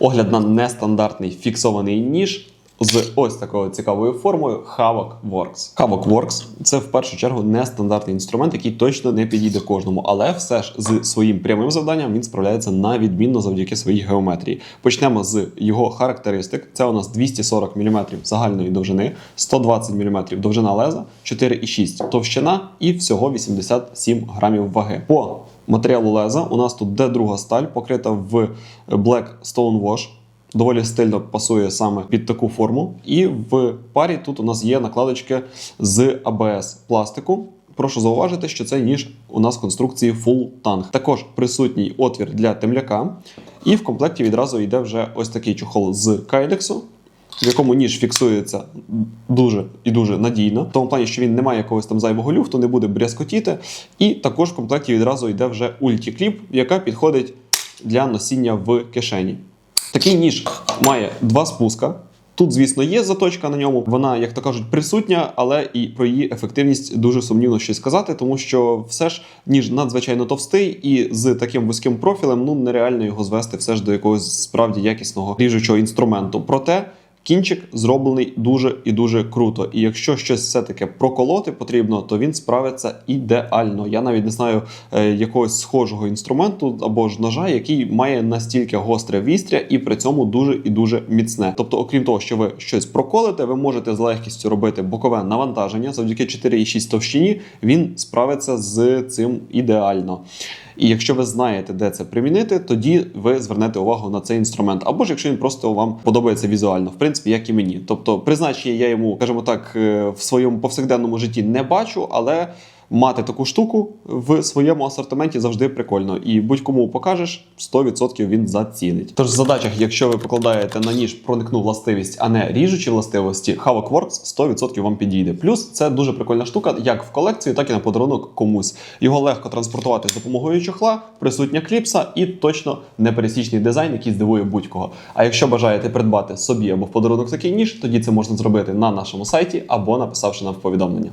Огляд на нестандартний фіксований ніж з ось такою цікавою формою Havok Works. Havok Works – це в першу чергу нестандартний інструмент, який точно не підійде кожному, але все ж з своїм прямим завданням він справляється на відмінно завдяки своїй геометрії. Почнемо з його характеристик. Це у нас 240 мм загальної довжини, 120 мм довжина леза, 4,6 товщина і всього 87 грамів ваги. По матеріалу леза у нас тут де друга сталь, покрита в Black Stone Wash. Доволі стильно пасує саме під таку форму. І в парі тут у нас є накладочки з ABS пластику. Прошу зауважити, що цей ніж у нас конструкції Full Tang. Також присутній отвір для темляка. І в комплекті відразу йде вже ось такий чохол з кайлексу, в якому ніж фіксується дуже і дуже надійно, в тому плані, що він не має якогось там зайвого люфту, не буде брязкотіти. І також в комплекті відразу йде вже ультікліп, яка підходить для носіння в кишені. Такий ніж має два спуска. Тут, звісно, є заточка на ньому. Вона, як то кажуть, присутня, але і про її ефективність дуже сумнівно щось сказати, тому що все ж ніж надзвичайно товстий, і з таким вузьким профілем ну нереально його звести все ж до якогось справді якісного ріжучого інструменту. Проте. Кінчик зроблений дуже і дуже круто. І якщо щось все-таки проколоти потрібно, то він справиться ідеально. Я навіть не знаю е, якогось схожого інструменту або ж ножа, який має настільки гостре вістря і при цьому дуже і дуже міцне. Тобто, окрім того, що ви щось проколите, ви можете з легкістю робити бокове навантаження. Завдяки 4,6 товщині він справиться з цим ідеально. І якщо ви знаєте, де це примінити, тоді ви звернете увагу на цей інструмент. Або ж якщо він просто вам подобається візуально, в принципі, як і мені. Тобто, призначення я йому, скажімо так, е, в своєму повсякденному житті не бачу, але. Мати таку штуку в своєму асортименті завжди прикольно. І будь-кому покажеш, 100% він зацінить. Тож в задачах, якщо ви покладаєте на ніж проникну властивість, а не ріжучі властивості, Havok Works 100% вам підійде. Плюс це дуже прикольна штука, як в колекцію, так і на подарунок комусь. Його легко транспортувати з допомогою чохла, присутня кліпса і точно непересічний дизайн, який здивує будь-кого. А якщо бажаєте придбати собі або в подарунок такий ніж, тоді це можна зробити на нашому сайті або написавши нам в повідомлення.